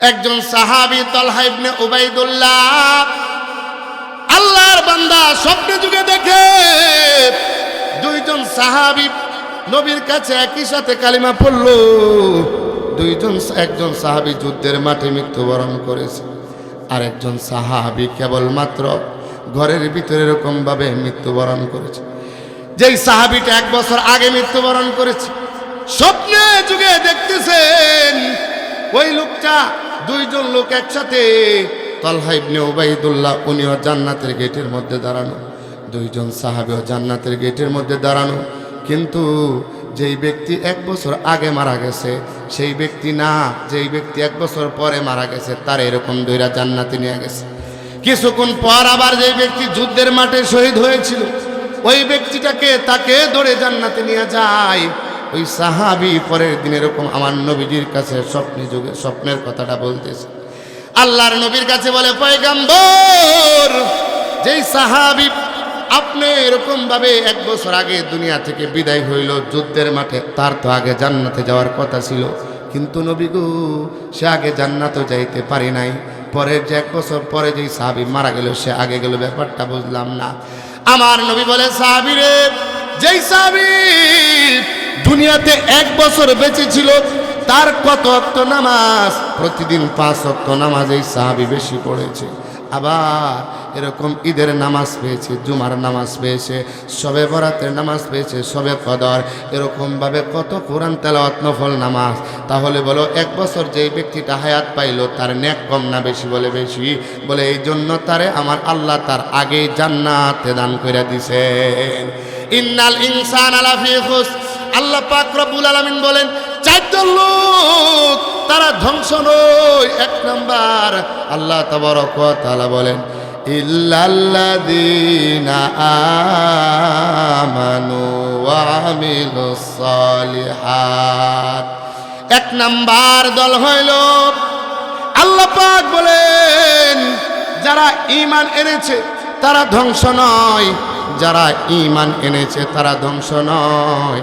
একজন সাহাবি তলহা ইবনে উবাইদুল্লাহ আল্লাহর বান্দা স্বপ্নে যুগে দেখে দুইজন সাহাবি নবীর কাছে একই সাথে কালিমা পড়ল। দুইজন একজন সাহাবি যুদ্ধের মাঠে মৃত্যুবরণ করেছে। আর একজন সাহাবি কেবলমাত্র ঘরের ভিতরে এরকম ভাবে মৃত্যুবরণ করেছে। যেই সাহাবিটা এক বছর আগে মৃত্যুবরণ করেছে, স্বপ্নে যুগে দেখতেছেন ওই লোকটা দুইজন লোক একসাথে তলহা ইবনে ওবাইদুল্লাহ উনিও জান্নাতের গেটের মধ্যে দাঁড়ানো। দুইজন সাহাবিও জান্নাতের গেটের মধ্যে দাঁড়ানো। কিন্তু যেই ব্যক্তি এক বছর আগে মারা গেছে, সেই ব্যক্তি না, যেই ব্যক্তি এক বছর পরে মারা গেছে, তার এরকম দুইরা জান্নাতে নিয়ে গেছে। কিছুক্ষণ পর আবার যেই ব্যক্তি যুদ্ধের মাঠে শহীদ হয়েছিল, ওই ব্যক্তিটাকে তাকে ধরে জান্নাতে নিয়ে যায়। ওই সাহাবি পরের দিন এরকম আমার নবীজির কাছে স্বপ্নে যুগে স্বপ্নের কথাটা বলতেছে। আল্লাহর নবীর কাছে বলে, পয়গাম্বর, যেই সাহাবি আপনি এরকম ভাবে এক বছর আগে দুনিয়া থেকে বিদায় হইল, যুদ্ধের মাঠে, তার তো আগে জান্নাতে যাওয়ার কথা ছিল। কিন্তু নবী গো, সে আগে জান্নাতও যাইতে পারি নাই। পরের যে এক বছর পরে যেই সাহাবি মারা গেল, সে আগে গেল, ব্যাপারটা বুঝলাম না। আমার নবী বলে, সাহাবি রে, যেই সাহাবি দুনিয়াতে এক বছর বেঁচে ছিল, তার কত অক্ত নামাজ? প্রতিদিন পাঁচ অক্ত নামাজ এই সাহাবি বেশি পড়েছে। আবার এরকম ঈদের নামাজ পেয়েছে, জুমার নামাজ পেয়েছে, সবে বরাতের নামাজ পেয়েছে, সবে কদর। এরকমভাবে কত কোরআন তেলাওয়াত নফল নামাজ। তাহলে বলো, এক বছর যেই ব্যক্তিটা হায়াত পাইলো, তার ন্যাক কম না বেশি বলে বেশি? বলে এই জন্য তারে আমার আল্লাহ তার আগেই জান্নাতে দান করে দিছেন। ইন্নাল ইনসান আলাফি খুস আল্লাহ পাক রব্বুল আলামিন বলেন, চারজন লোক, তারা ধ্বংস নয়। এক নাম্বার আল্লাহ তাবারক ওয়া তাআলা বলেন ওয়া আমিলুস সালিহাত। এক নাম্বার দল হইল, আল্লাহ পাক বলেন, যারা ঈমান এনেছে, তারা ধ্বংস নয়। যারা ঈমান এনেছে, তারা ধ্বংস নয়।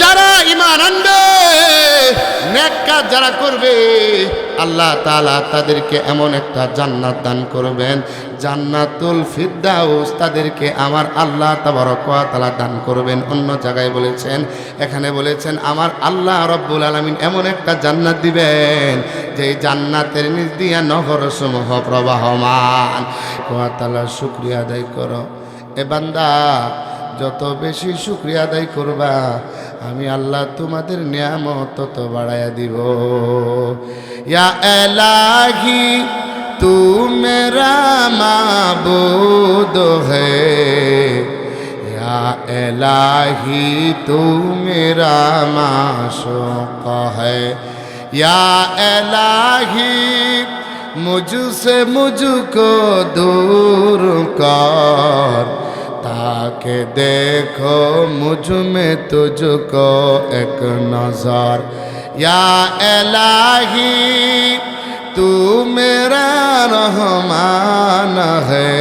যারা ইমান আনবে কাজ যারা করবে, আল্লাহ তালা তাদেরকে এমন একটা জান্নাত দান করবেন। জান্নাতুল ফিরদাউস তাদেরকে আমার আল্লাহ তাবারক তাআলা দান করবেন। অন্য জায়গায় বলেছেন, এখানে বলেছেন, আমার আল্লাহ রব্বুল আলামিন এমন একটা জান্নাত দিবেন যে জান্নাতের নিচ দিয়া নহর সমূহ প্রবাহমান। ওয়া তাআলা শুকরিয়া আদায় করো। এ বান্দা, যত বেশি শুক্রিয়া আদায় করবা আমি আল্লাহ তোমাদের নিয়ামত তত বাড়াইয়া দিব। ইয়া এলাহি তু মেরা মাবুদ হে। ইয়া এলাহি তু মেরা মাশুক হে। ইয়া এলাহি মুঝ সে মুঝকো দূর কর। ताके देखो मुझमें तुझको एक नज़ार। या एलाही तू मेरा रहमान है।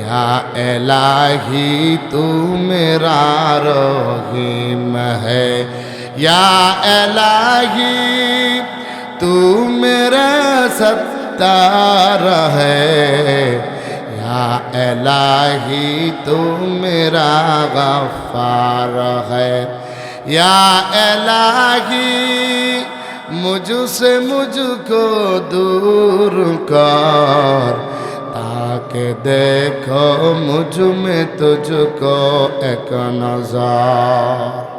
या एलाही तू मेरा रहीम है। या एलाही तू मेरा सत्तार है इलाही तू मेरा गफ्फार है या इलाही मुझसे मुझको दूर कर ताकि देखो मुझ में तुझको एक नजार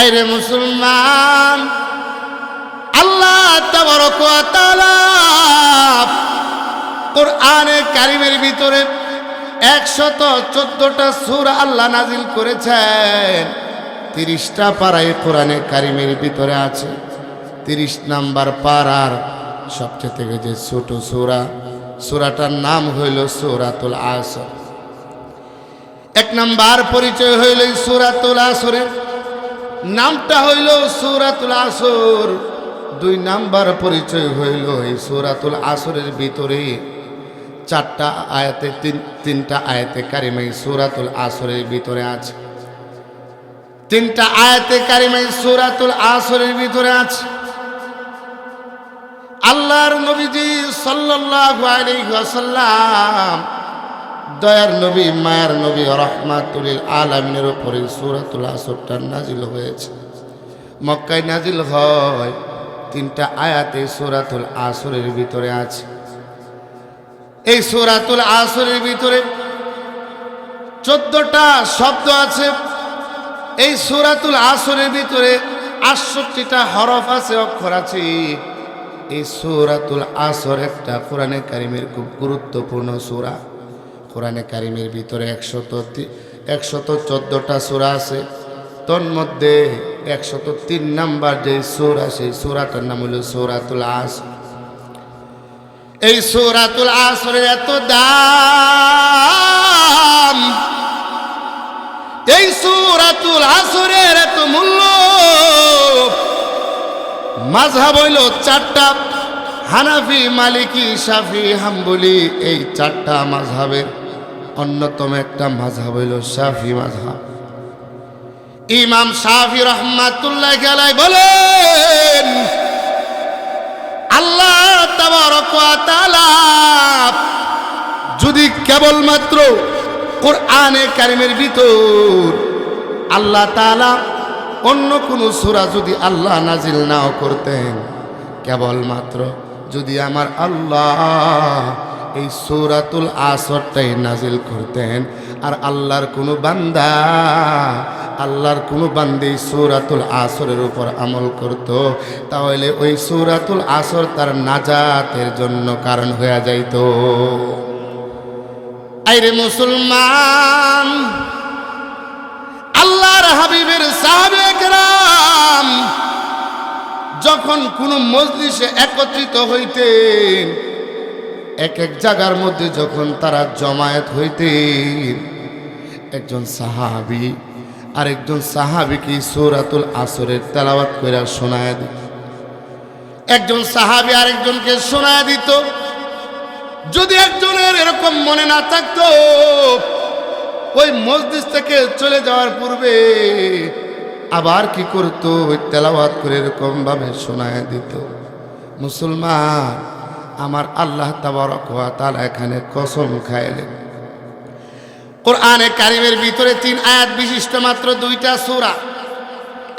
अरे मुसलमान अल्लाह तबरक কোরআনে কারিমের ভিতরে একশত চোদ্দটা সূরা আল্লাহ নাজিল করেছেন। তিরিশটা পাড়ায় কোরআনে কারিমের ভিতরে আছে। তিরিশ নাম্বার পাড়ার সবচেয়ে থেকে যে ছোট সূরা, সুরাটার নাম হইল সুরাতুল আসর। এক নাম্বার পরিচয় হইল সুরাতুল আসরের নামটা হইল সুরাতুল আসর। দুই নাম্বার পরিচয় হইল এই সুরাতুল আসরের ভিতরে চারটা আয়াতে, তিন, তিনটা আয়াতে কারিমাই সুরাতুল আসরের ভিতরে আছে। তিনটা আয়াতে কারিমাই সুরাতুল আসরের ভিতরে আছে। আল্লাহর নবীজি ওয়াসাল্লাম, দয়ার নবী, মায়ার নবী রহমাতুল আলামিনের উপরে সূরাতুল আসরটা নাজিল হয়েছে। মক্কায় নাজিল হয়, তিনটা আয়াতে সূরাতুল আসরের ভিতরে আছে। এই সূরাতুল আসরের ভিতরে চোদ্দটা শব্দ আছে। এই সূরাতুল আসরের ভিতরে আটষট্টিটা হরফ আছে, অক্ষর আছে। এই সূরাতুল আসর একটা কোরআনে কারিমের খুব গুরুত্বপূর্ণ সূরা। কোরআনে কারিমের ভিতরে একশত একশত চোদ্দোটা সূরা আছে। তন্মধ্যে একশত তিন নাম্বার যে সূরা, সেই সূরাটার নাম হলো সূরাতুল আসর এই সূরাতুল আসরের এত দাম, এই সূরাতুল আসরের এত মূল্য, মাঝহাব হইল চারটা, হানাফি, মালিকি, শাফি, হাম্বলি, এই চারটা মাঝহাবের অন্যতম একটা মাঝহাব হইল শাফি মাঝহাব। ইমাম শাফি রহমাতুল্লাহ গেলাই বলেন আল্লাহ যদি কেবলমাত্র কোরআনে কারিমের ভিতর আল্লাহ তালা অন্য কোন সুরা যদি আল্লাহ নাজিল নাও করতেন, কেবলমাত্র যদি আমার আল্লাহ এই সুরাতুল আসরটাই নাজিল করতেন। আর আল্লাহর কোনো বান্দা, আল্লাহর কোনো বান্দি সুরাতুল আসরের উপর আমল করত। তাহলে ওই সুরাতুল আসর তার নাজাতের জন্য কারণ হয়ে যাইত। আইরে মুসলমান, আল্লাহর হাবিবের সাহাবেকরাম যখন কোন মজলিসে একত্রিত হইতেন এক এক জায়গার মধ্যে যখন তারা জমায়েত হইতে একজন সাহাবি আরেকজন সাহাবিকে সূরাতুল আসরের তেলাওয়াত করে শোনায় দিত। একজন সাহাবি আরেকজনকে শোনায় দিত। যদি একজনের এরকম মনে না থাকতো, ওই মসজিদ থেকে চলে যাওয়ার পূর্বে আবার কি করতো? ওই তেলাওয়াত করে এরকম ভাবে শোনায় দিত। মুসলমান আমার আল্লাহ তাআলা এখানে কসম খাইলেন। কোরআনে কারিমের ভিতরে তিন আয়াত বিশিষ্ট মাত্র দুইটা সূরা।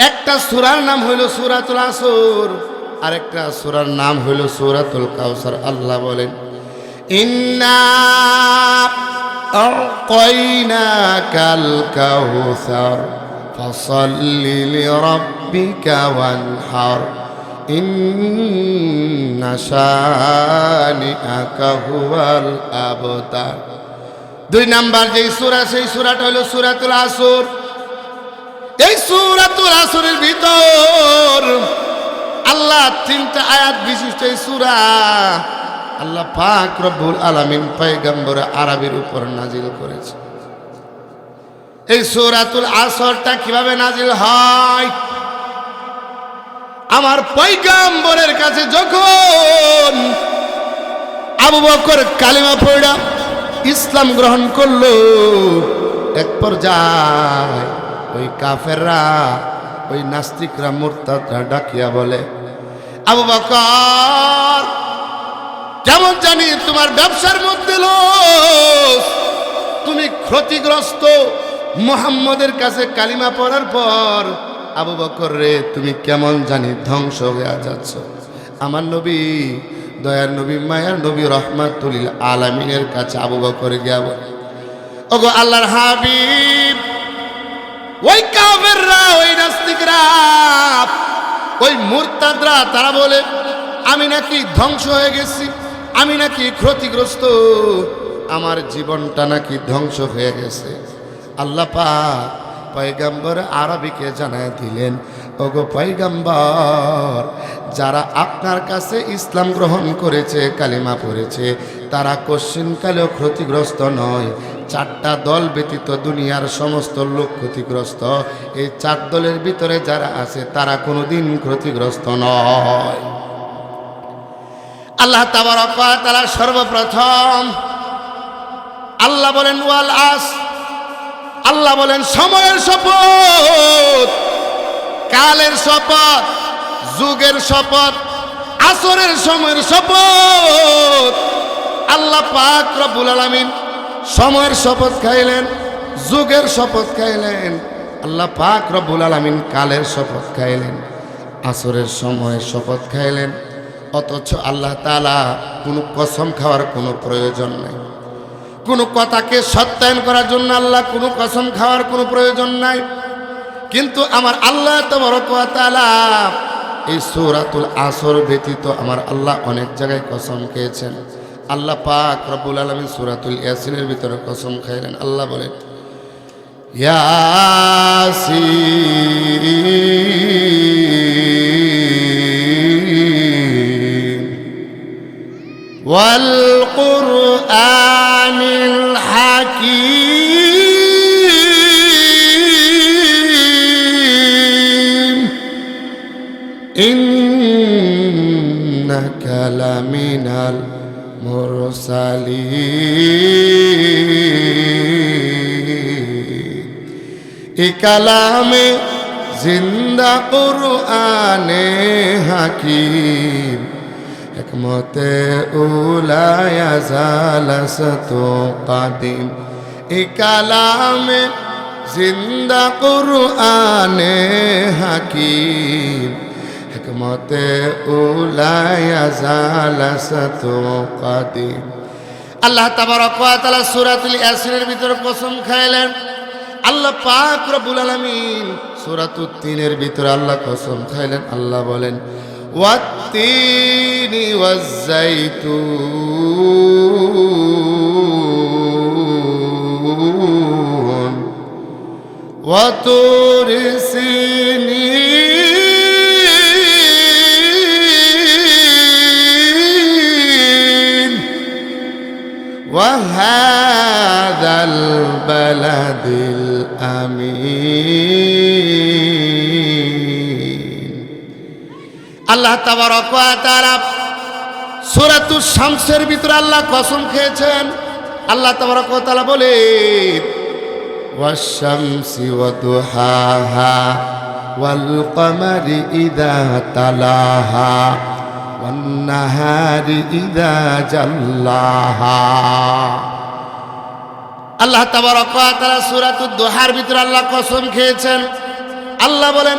একটা সূরার নাম হইল সূরাতুল আসর, আরেকটা সূরার নাম হইল সূরাতুল কাউসার আল্লাহ বলেন, ইন্না আ'তাইনাকাল কাউসার ফাসাল্লি আবতার দুই নাম্বার যে সূরা, সেই সূরাটা হলো সূরাতুল আসর। এই সূরাতুল আসরের ভিতর আল্লাহ তিনটা আয়াত বিশিষ্ট এই সূরা। আল্লাহ পাক রব্বুল আলামিন পয়গম্বর আরবির উপর নাজিল করেছে। এই সূরাতুল আসরটা কীভাবে নাজিল হয়? আমার পয়গম্বরের কাছে যখন আবু বকর কালিমা পড়া, ইসলাম গ্রহণ করল, এক পর্যায় ওই কাফেররা, ওই নাস্তিকরা, মোরতাদরা ডাকিয়া বলে, আবু বকর যেমন জানি তোমার ব্যবসার মধ্যে লোস তুমি ক্ষতিগ্রস্ত মোহাম্মদের কাছে কালিমা পড়ার পর আবু বকর রে, তুমি কেমন জানি ধ্বংস হয়ে যাচ্ছ। আমার নবী, দয়ার নবী, মায়ার নবী রহমাতুল আলামিনের কাছে আবু বকর গিয়া বলে, ওগো আল্লাহর হাবিব, ওই কাফেররা, ওই নাস্তিকরা, ওই মুরতাদরা, তারা বলে, আমি নাকি ধ্বংস হয়ে গেছি, আমি নাকি ক্ষতিগ্রস্ত, আমার জীবনটা নাকি ধ্বংস হয়ে গেছে। আল্লাহ পাক পয়গাম্বর আরবিকে জানায় দিলেন, ওগো পয়গাম্বর, যারা আপনার কাছে ইসলাম গ্রহণ করেছে, কালিমা পড়েছে, তারা কশ্চিনকালেও ক্ষতিগ্রস্ত নয়। চারটা দল ব্যতীত দুনিয়ার সমস্ত লোক ক্ষতিগ্রস্ত। এই চার দলের ভিতরে যারা আছে, তারা কোনোদিন ক্ষতিগ্রস্ত নয়। আল্লাহ তালা সর্বপ্রথম আল্লাহ বলেন, ওয়াল আস আল্লাহ বলেন, সময়ের শপথ, কালের শপথ, যুগের শপথ, আসরের সময়ের শপথ। আল্লাহ পাক রব্বুল আলামিন সময়ের শপথ খাইলেন, যুগের শপথ খাইলেন। আল্লাহ পাক রব্বুল আলামিন কালের শপথ খাইলেন, আসরের সময়ের শপথ খাইলেন। অথচ আল্লাহ তাআলা কোনো কসম খাওয়ার কোনো প্রয়োজন নাই। কোনো কথাকে সত্যায়ন করার জন্য আল্লাহ কোনো কসম খাওয়ার কোনো প্রয়োজন নাই। কিন্তু আমার আল্লাহ তালা এই সৌরাতুল আসর ব্যতীত আমার আল্লাহ অনেক জায়গায় কসম খেয়েছেন। আল্লাহ পাক রব্বুল আলমী সুরাতুল ইয়াসিনের ভিতরে কসম খাইলেন। আল্লাহ বলেন, ইয়াসিন من حكيم إنك لمن المرسلين إكلام زندہ قرآن حکیم হাকিম একমতে উলায়া জালাসত কাদিম। এই কালামে জিন্দা কুরআনে হাকিম। একমতে উলায়া জালাসত কাদিম। আল্লাহ তাবারক ওয়া তাআলা সূরাতুল ইয়াসিনের ভিতরে কসম খাইলেন। আল্লাহ পাক রব্বুল আলামিন তিনের ভিতরে আল্লাহ কসম খাইলেন। আল্লাহ বলেন والتين والزيتون وطور سنين. وهذا البلد الأمين. আল্লাহ তাবারা সুরাতু শামসের ভিতরে আল্লাহ কসম খেয়েছেন। আল্লাহ তালা বলে ইদা তালাহা ইদা আল্লাহ তাবারক তারা সুরাতু দোহার ভিতরে আল্লাহ কসম খেয়েছেন। আল্লাহ বলেন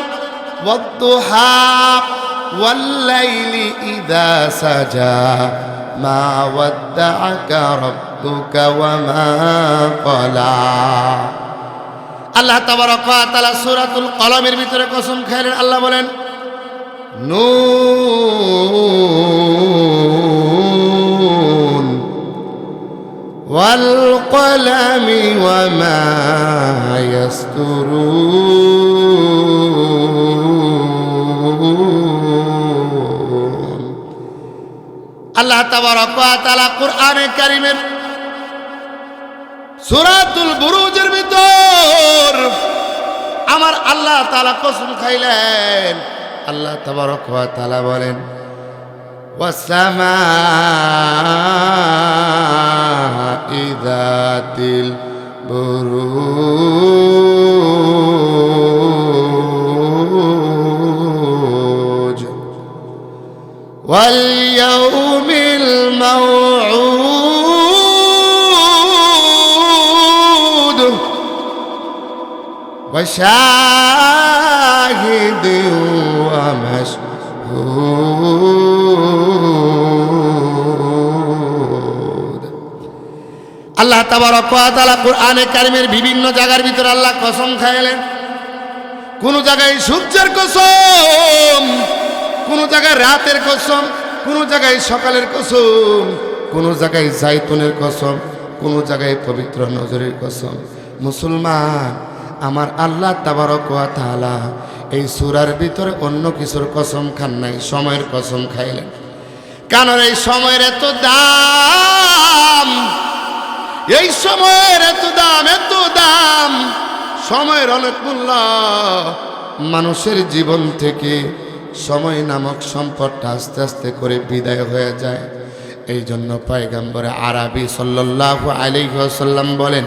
ওয়াল্লাইলি ইযা সাজা মা ওয়াদ্দাআকা রাব্বুকা ওয়া মা ক্বালা আল্লাহ তাবারক ওয়া তাআলা সূরাতুল কলমের ভিতরে কসম খাইলেন আল্লাহ বলেন নুন والقلم وما يسترون আল্লাহ তাবারক ওয়া তাআলা কোরআনে কারীমের সূরাতুল বুরুজের ভিতর আমার আল্লাহ তাআলা কসম খাইলেন আল্লাহ তাবারক ওয়া তাআলা বলেন والسماء ذات البروج واليوم الموعود وشاهد ومشهود আল্লাহ তাবারক ওয়া তাআলা কোরআনে কারিমের বিভিন্ন জায়গার ভিতরে আল্লাহ কসম খাইলেন কোন জায়গায় সূর্যের কসম কোন জায়গায় রাতের কসম কোন জায়গায় সকালের কসম, কোন জায়গায় জাইতুনের কসম, কোন জায়গায় পবিত্র নজরের কসম। মুসলমান, আমার আল্লাহ তাবারক ওয়া তাআলা এই সুরার ভিতরে অন্য কিছুর কসম খান নাই, সময়ের কসম খাইলেন। কারণ এই সময়ের এত দাম, এই সময়ের এত দাম এত দাম, সময়ের অনেক মূল্য মানুষের জীবন থেকে সময় নামক সম্পদটা আস্তে আস্তে করে বিদায় হয়ে যায়। এই জন্য পয়গাম্বরে আরবি সাল্লাহ আলাইসাল্লাম বলেন,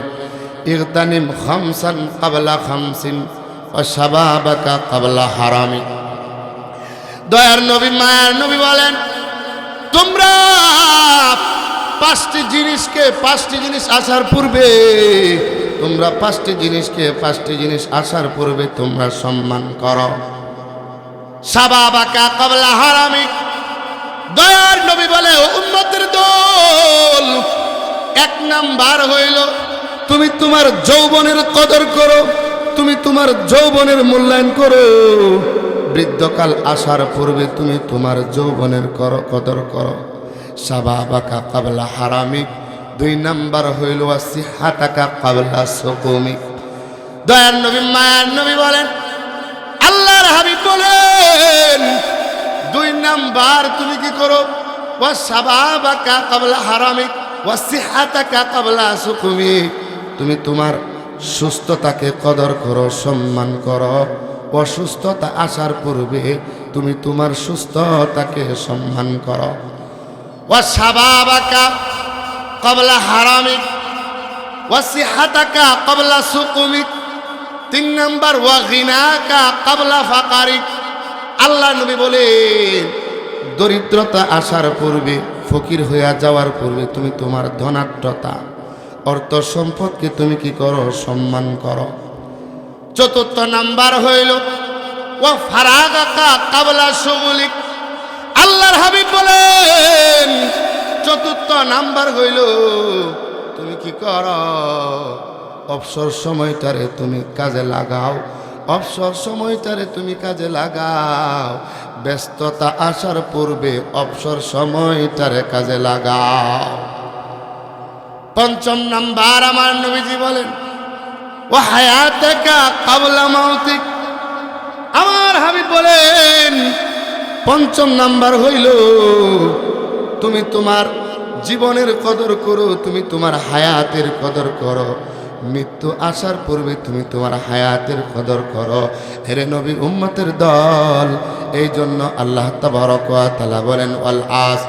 ইগতানিম খামসান কাবলা খামসিন ও সাবাবাকা কাবলা হারামি। দয়ার নবী, মায়ার নবী বলেন, তোমরা পাঁচটি জিনিসকে পাঁচটি জিনিস আসার পূর্বে, তোমরা পাঁচটি জিনিসকে পাঁচটি জিনিস আসার পূর্বে তোমরা সম্মান করো। সাবাবাকা কবলা হারামি। দয়ার নবী বলে, "ও উম্মতের দল, এক নাম্বার হইল, তুমি তোমার যৌবনের কদর করো, তুমি তোমার যৌবনের মূল্যায়ন করো। বৃদ্ধকাল আসার পূর্বে তুমি তোমার যৌবনের করো কদর করো। সাবাবাকা কাবলা হারামিক দুই নাম্বার হইল আসি হাতাকা কাবলা সকুমিক দয়ার নবী, মায়ার নবী বলেন, আল্লাহর হাবিব বলেন দুই নাম্বার তুমি কি করো? ও সাবাবাকা কাবলা হারামিক ও সিহাতাকা কাবলা সুকুমিক তুমি তোমার সুস্থতাকে কদর করো, সম্মান করো। অসুস্থতা আসার পূর্বে তুমি তোমার সুস্থতাকে সম্মান করো। ও সাবাবাকা কবলা হারামিক ও সিহাতাকা কবলা সুকুমিক তিন নাম্বার, ওয়া গিনাকা কাবলা ফাকারিক। আল্লাহ নবী বলে দরিদ্রতা আসার পূর্বে, ফকির হইয়া যাওয়ার পূর্বে তুমি তোমার ধনাঢ্যতা, অর্থ সম্পদকে তুমি কি করো? সম্মান করো। চতুর্থ নাম্বার হইল ও ফারাগাকা কাবলা সুগুলিক আল্লাহর হাবিব বলেন, চতুর্থ নাম্বার হইল, তুমি কি করো? অবসর সময়টারে তুমি কাজে লাগাও। অবসর সময়টারে তুমি কাজে লাগাও। ব্যস্ততা আসার পূর্বে অবসর সময়টারে কাজে লাগাও। পঞ্চম নাম্বার আমার নবীজি বলেন, ও হায়াতেকা কাবলা মাউতিক। আমার হাবিব বলেন, পঞ্চম নাম্বার হইল, তুমি তোমার জীবনের কদর করো, তুমি তোমার হায়াতের কদর করো। মৃত্যু আসার পূর্বে তুমি তোমার হায়াতের কদর করো। হেরে নবী, উম্মতের দল। এই জন্য আল্লাহ তালা বলেন, ওয়াল আস।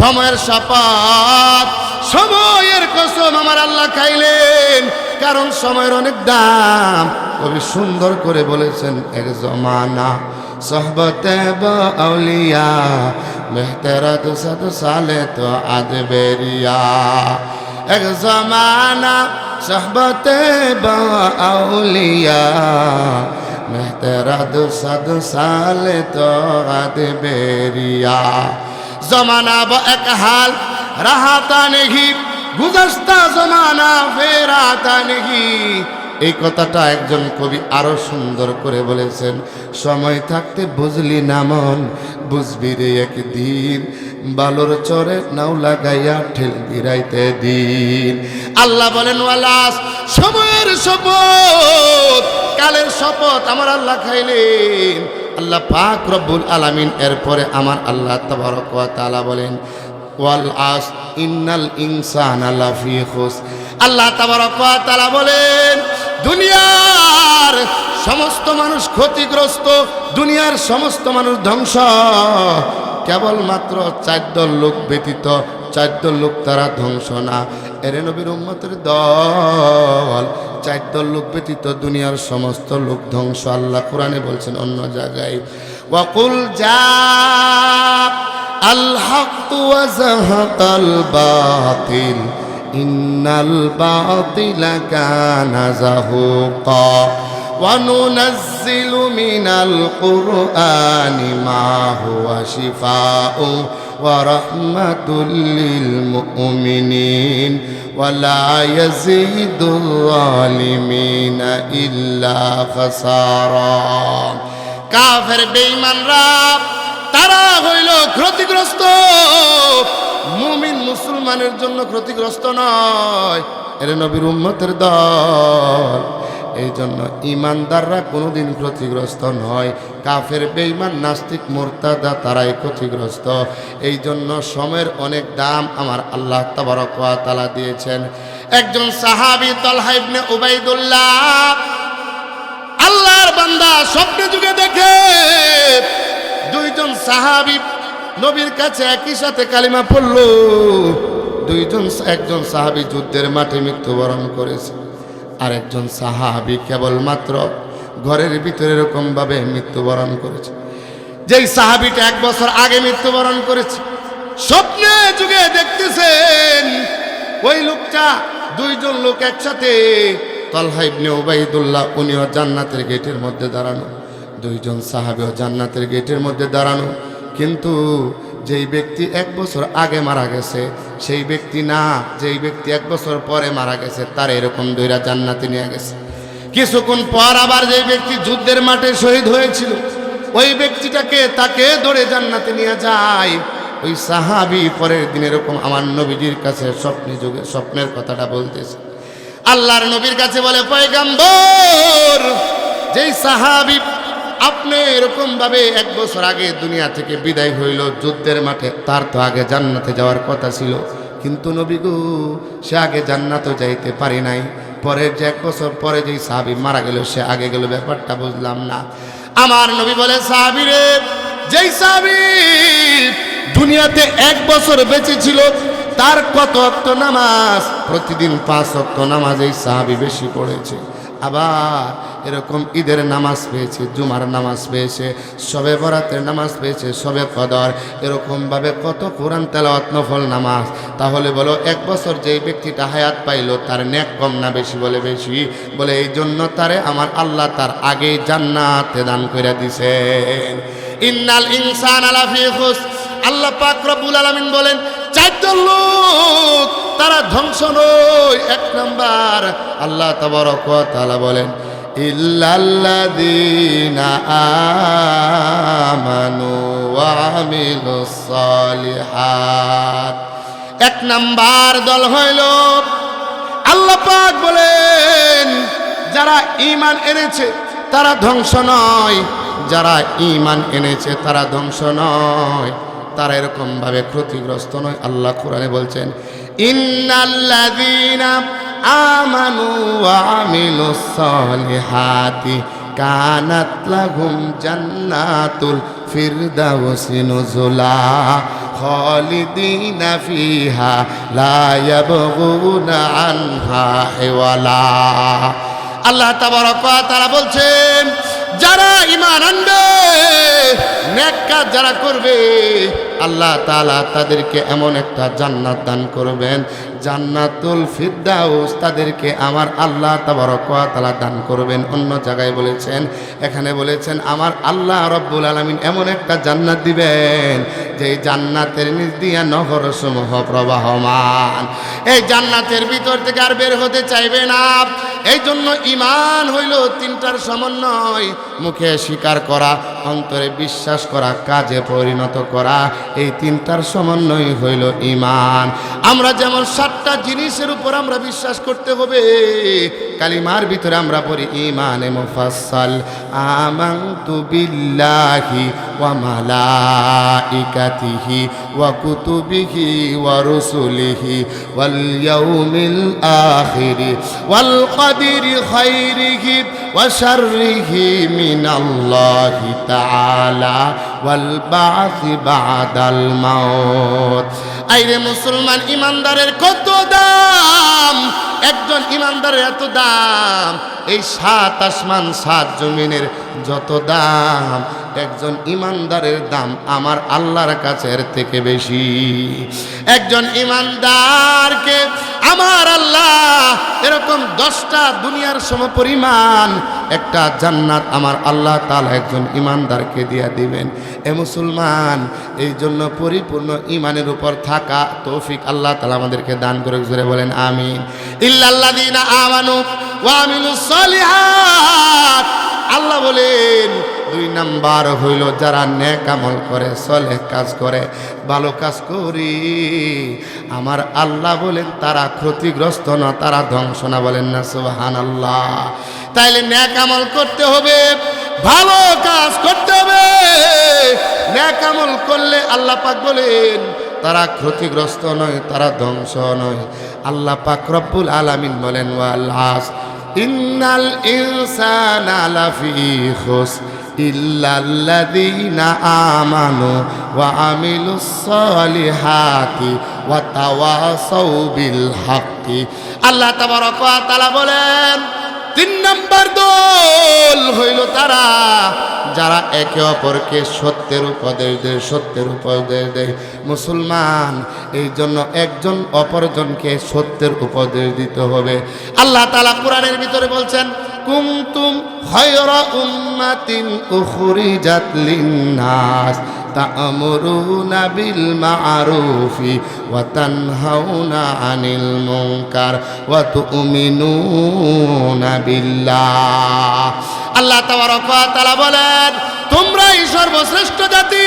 সময়ের শপথ সময়ের কসম আমার আল্লাহ খাইলেন। কারণ সময়ের অনেক দাম। কবি সুন্দর করে বলেছেন, এক জমানা সহবতে আউলিয়া মেহতেরা তো সাত সালে তো আদবেরিয়া এক জমানা সহবতে আউলিয়া মেহতেরা দু সাত সালে তো আদবেরিয়া জমানা ব এক হাল রাহাতা নেহি গুজস্তা জমানা ফেরাতা নেহি এই কথাটা একজন কবি আরও সুন্দর করে বলেছেন, সময় থাকতে বুঝলি না মন, বুঝবি রে একদিন, বালর চরে নাও লাগাইয়া ঠেল গিরাইতে দিন। আল্লাহ বলেন, ওয়ালাস, সময়ের শপথ, কালের শপথ আমার আল্লাহ খাইলেন। আল্লাহ পাক রব্বুল আলামিন এরপরে আমার আল্লাহ তাবারক তাআলা বলেন ওয়াল আস ইন্নাল ইনসানা খুস। আল্লাহ তাবারক তাআলা বলেন দুনিয়ার সমস্ত মানুষ ক্ষতিগ্রস্ত, দুনিয়ার সমস্ত মানুষ ধ্বংস। কেবলমাত্র চারদ লোক ব্যতীত চারদ লোক তারা ধ্বংস না। এরে নবীর উম্মতের দল চারদ লোক ব্যতীত দুনিয়ার সমস্ত লোক ধ্বংস। আল্লাহ কোরআনে বলছেন অন্য জায়গায়, ওয়াকুল যা আল্লাহ বাতিল। الباطل إن الباطل كان زهوقا وننزل من القرآن ما هو شفاء ورحمة للمؤمنين ولا يزيد الظالمين إلا خسارا কাফের বেঈমানরা তারা হইল ক্ষতিগ্রস্ত মুমিন মুসলমানের জন্য ক্ষতিগ্রস্ত নয়। এর নবীর উম্মতের দল। এই জন্য ইমানদাররা কোনোদিন ক্ষতিগ্রস্ত নয়। কাফের বেইমান নাস্তিক, মোর্তাদা তারাই ক্ষতিগ্রস্ত। এই জন্য সময়ের অনেক দাম আমার আল্লাহ তাবারক তাআলা দিয়েছেন। একজন সাহাবি তালহা ইবনে উবাইদুল্লাহ, আল্লাহর বান্দা স্বপ্নে যুগে দেখে দুইজন সাহাবী নবীর কাছে একই সাথে কালিমা পড়ল। দুইজন একজন সাহাবী যুদ্ধের মাঠে মৃত্যুবরণ করেছে। আর একজন সাহাবী কেবলমাত্র ঘরের ভিতরে এরকম ভাবে মৃত্যুবরণ করেছে। যেই সাহাবিটা এক বছর আগে মৃত্যুবরণ করেছে, স্বপ্নে যুগে দেখতেছেন, ওই লোকটা দুইজন লোক একসাথে তলহা ইবনে ওবাইদুল্লাহ উনিও জান্নাতের গেটের মধ্যে দাঁড়ানো। দুইজন সাহাবেও জান্নাতের গেটের মধ্যে দাঁড়ানো। কিন্তু যেই ব্যক্তি এক বছর আগে মারা গেছে, সেই ব্যক্তি না, যেই ব্যক্তি এক বছর পরে মারা গেছে, তার এরকম দুইরা জান্নাতে নিয়ে গেছে। কিছুক্ষণ পর আবার যেই ব্যক্তি যুদ্ধের মাঠে শহীদ হয়েছিল, ওই ব্যক্তিটাকে তাকে ধরে জান্নাতে নিয়ে যায়। ওই সাহাবি পরের দিন এরকম আমার নবীজির কাছে স্বপ্নে যুগে, স্বপ্নের কথাটা বলতেছে। আল্লাহর নবীর কাছে বলে, পয়গাম্বর, যেই সাহাবি আপনি এরকম ভাবে এক বছর আগে দুনিয়া থেকে বিদায় হইল, যুদ্ধের মাঠে, তার তো আগে জান্নাতে যাওয়ার কথা ছিল। কিন্তু নবী গো, সে আগে জান্নাতও যাইতে পারি নাই। পরের যে এক বছর পরে যেই সাহাবি মারা গেল, সে আগে গেল, ব্যাপারটা বুঝলাম না। আমার নবী বলে, সাহাবি রে, যেই সাহাবি দুনিয়াতে এক বছর বেঁচে ছিল, তার কত অক্ত নামাজ? প্রতিদিন পাঁচ অক্ত নামাজ এই সাহাবি বেশি পড়েছে। আবার এরকম ঈদের নামাজ পেয়েছে, জুমার নামাজ পেয়েছে, সবে বরাতের নামাজ পেয়েছে, সবে কদর। এরকমভাবে কত কোরআন তেলাওয়াত নফল নামাজ। তাহলে বলো, এক বছর যেই ব্যক্তিটা হায়াত পাইলো, তার নেক কম না বেশি বলে বেশি? বলে এই জন্য তারে আমার আল্লাহ তার আগেই জান্নাতে দান করে দিছেন। ইন্নাল ইনসান আলাফি আল্লাহ পাক রব্বুল আলামিন বলেন, চারজন লোক তারা ধ্বংস নয়। এক নাম্বার আল্লাহ তাবারক তাআলা বলেন এক নাম্বার দল হইল, আল্লাহ পাক বলেন, যারা ইমান এনেছে, তারা ধ্বংস নয়। যারা ইমান এনেছে, তারা ধ্বংস নয়। তারা এরকম ভাবে ক্ষতিগ্রস্ত নয়। আল্লাহ কোরআনে বলছেন ইন্নাল্লাযীনা আমানু ওয়া আমিলুস সালিহাতি কানাত লাহুম জান্নাতুল ফিরদাউসি নুজুলা খালিদিনা ফিহা লা ইয়াবগুনা আনহা হিওয়ালা। আল্লাহ তাবারক ওয়া বলছেন যারা ইমান আনবে কাজ যারা করবে, আল্লাহ তাআলা তাদেরকে এমন একটা জান্নাত দান করবেন, জান্নাতুল ফিরদাউস তাদেরকে আমার আল্লাহ তাবারক ওয়া তাআলা দান করবেন। অন্য জায়গায় বলেছেন, এখানে বলেছেন, আমার আল্লাহ রব্বুল আলামিন এমন একটা জান্নাত দিবেন যে জান্নাতের নিচ দিয়া নহর সমূহ প্রবাহমান। এই জান্নাতের ভিতর থেকে আর বের হতে চাইবে না। এই জন্য ইমান হইল তিনটার সমন্বয়। মুখে স্বীকার করা, অন্তরে বিশ্বাস করা, কাজে পরিণত করা, এই তিনটার সমন্বয় হইল ইমান আমরা যেমন সাতটা জিনিসের উপর আমরা বিশ্বাস করতে হবে, কালিমার ভিতরে আমরা পড়ি ইমানে মুফাসসাল আমানতু বিল্লাহি ওয়া মালাইকাতিহি ওয়া কুতুবিহি ওয়া রুসুলিহি ওয়াল ইয়াউমিল ওয়াল খাইরিহি ওয়া শাররিহি মিনাল্লাহি তাআলা ওয়াল বাসি বাদাল মাউত। আইরে মুসলমান ইমানদারের কত দাম? একজন ইমানদারের এত দাম? এই সাত আসমান, সাত জমিনের যত দাম, একজন ইমানদারের দাম আমার আল্লাহর কাছের থেকে বেশি। একজন ইমানদারকে আমার আল্লাহ, এরকম দশটা দুনিয়ার সমপরিমাণ, একটা জান্নাত আমার আল্লাহ তাআলা একজন ইমানদারকে দিয়া দিবেন। এ মুসলমান, এই জন্য পরিপূর্ণ ইমানের উপর থাকা তৌফিক আল্লাহ তালা আমাদেরকে দান করে জোরে বলেন, আমিন। ইল্লাল্লাযীনা আমানু ওয়া আমিলুস আল্লাহ বলেন দুই নাম্বার হইল যারা নেক আমল করে সলে কাজ করে। ভালো কাজ করি। আমার আল্লাহ বলেন, তারা ক্ষতিগ্রস্ত না, তারা ধ্বংস না বলেন না সুবাহান আল্লাহ তাইলে নেক আমল করতে হবে, ভালো কাজ করতে হবে। নেক আমল করলে আল্লাহ পাক বলেন, তারা ক্ষতিগ্রস্ত নয়, তারা ধ্বংস নয়। আল্লাহ পাক রব্বুল আলামিন বলেন ওয়াল্লাস ইন্নাল ইনসানা লাফি খুস ইল্লাল্লাযীনা আমানু ওয়া আমিলুস সালিহাতি ওয়া তাওয়াসাউ বিল হাক্কি আল্লাহ তাবারক ওয়া তাআলা বলেন, তিন নম্বর দল হইল তারা যারা একে অপরকে সত্যের উপদেশ দেয়, সত্যের উপদেশ দেয়। মুসলমান এই জন্য একজন অপরজনকে সত্যের উপদেশ দিতে হবে। আল্লাহ তালা কোরআনের ভিতরে বলছেন কুমতুম খয়রা উম্মাতিন উখরিজাত লিন্নাস তা'মুরুনা বিল মা'রুফি ওয়া তানহাউনা আনিল মুনকার ওয়া তু'মিনুনা বিল্লাহ। আল্লাহ তাআলা বলেন, তোমরাই সর্বশ্রেষ্ঠ জাতি,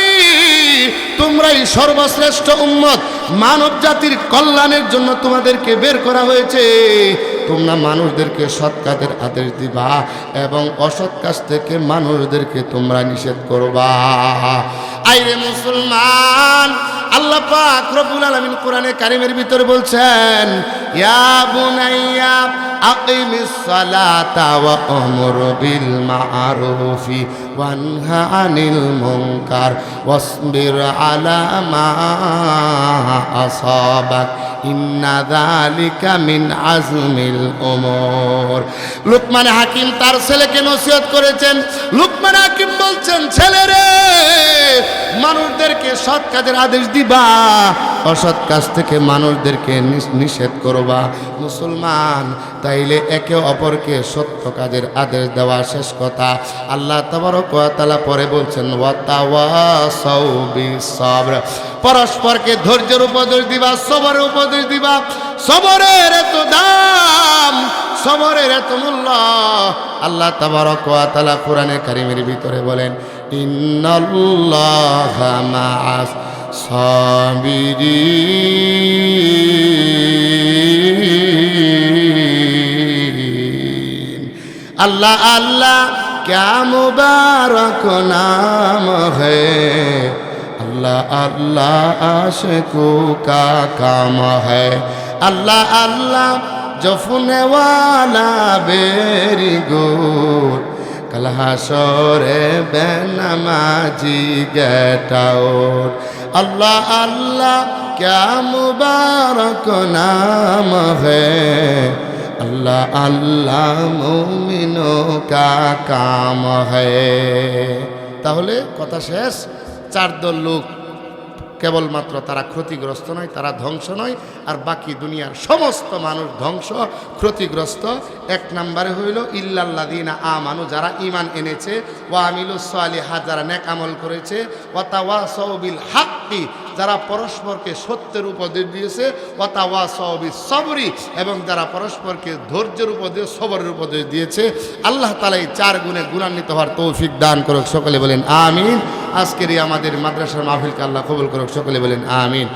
তোমরাই সর্বশ্রেষ্ঠ উম্মত মানব জাতির কল্যাণের জন্য তোমাদেরকে বের করা হয়েছে। তোমরা মানুষদেরকে সৎ কাজের আদেশ দিবা এবং অসৎ কাজ থেকে মানুষদেরকে তোমরা নিষেধ করবা। আইরে মুসলমান, আল্লাহ পাক রব্বুল আলামিন কোরআনে কারিমের ভিতরে বলছেন, ইয়া বুনাইয়া আকিমিস সালাতা ওয়া আমর বিল মা'রুফি ওয়ানহা আনিল মুনকার ওয়াসবির আলা মা আসাবাক। মিন লুকমান হাকিম তার ছেলেকে নসিহত করেছেন। লুকমান হাকিম বলছেন, ছেলেরে, মানুষদেরকে সৎ কাজের আদেশ দিবা। অসৎ কাজ থেকে মানুষদেরকে নিষেধ করবা। মুসলমান, তাইলে একে অপরকে সত্য কাজের আদেশ দেওয়া শেষ কথা। আল্লাহ তাবারক ওয়া পরে বলছেন পরস্পরকে ধৈর্যের উপদেশ দিবা, সবরের উপদেশ দিবা। সবরের এত দাম, সবরের এত মূল্য। আল্লাহ তাবারক ওয়া তাআলা কোরআনে কারিমের ভিতরে বলেন, ইন্নাল্লাহা साबिरीन अल्लाह अल्लाह क्या मुबारक नाम है अल्लाह अल्लाह आशिकों का काम है अल्लाह अल्लाह जफने वाला बेरी गुड कल हाशरे बेनमाजी गेटाउट अल्लाह अल्लाह क्या मुबारक नाम है अल्लाह अल्लाह মুমিনো কা কাম হয় তাহলে কথা শেষ চার দল লোক কেবলমাত্র তারা ক্ষতিগ্রস্ত নয়, তারা ধ্বংস নয়, আর বাকি দুনিয়ার সমস্ত মানুষ ধ্বংস, ক্ষতিগ্রস্ত। এক নম্বরে হইল ইল্লাল্লাদিনা আ মানু যারা ইমান এনেছে, ওয়া আমিলু হাত যারা নেক আমল করেছে, ওয়া ওয়াতাওয়া সৌবিল হাক্কি যারা পরস্পরকে সত্যের উপদেশ দিয়েছে ওয়াতাওয়া সবি সবরি এবং যারা পরস্পরকে ধৈর্যের উপদেশ, সবরের উপদেশ দিয়েছে, আল্লাহ তালা এই চার গুণে গুণান্বিত হওয়ার তৌফিক দান করুক। সকলে বলেন, আমিন। আজকেরই আমাদের মাদ্রাসার মাহফিলকে আল্লাহ কবুল করুক। সকলে বলেন, আমিন।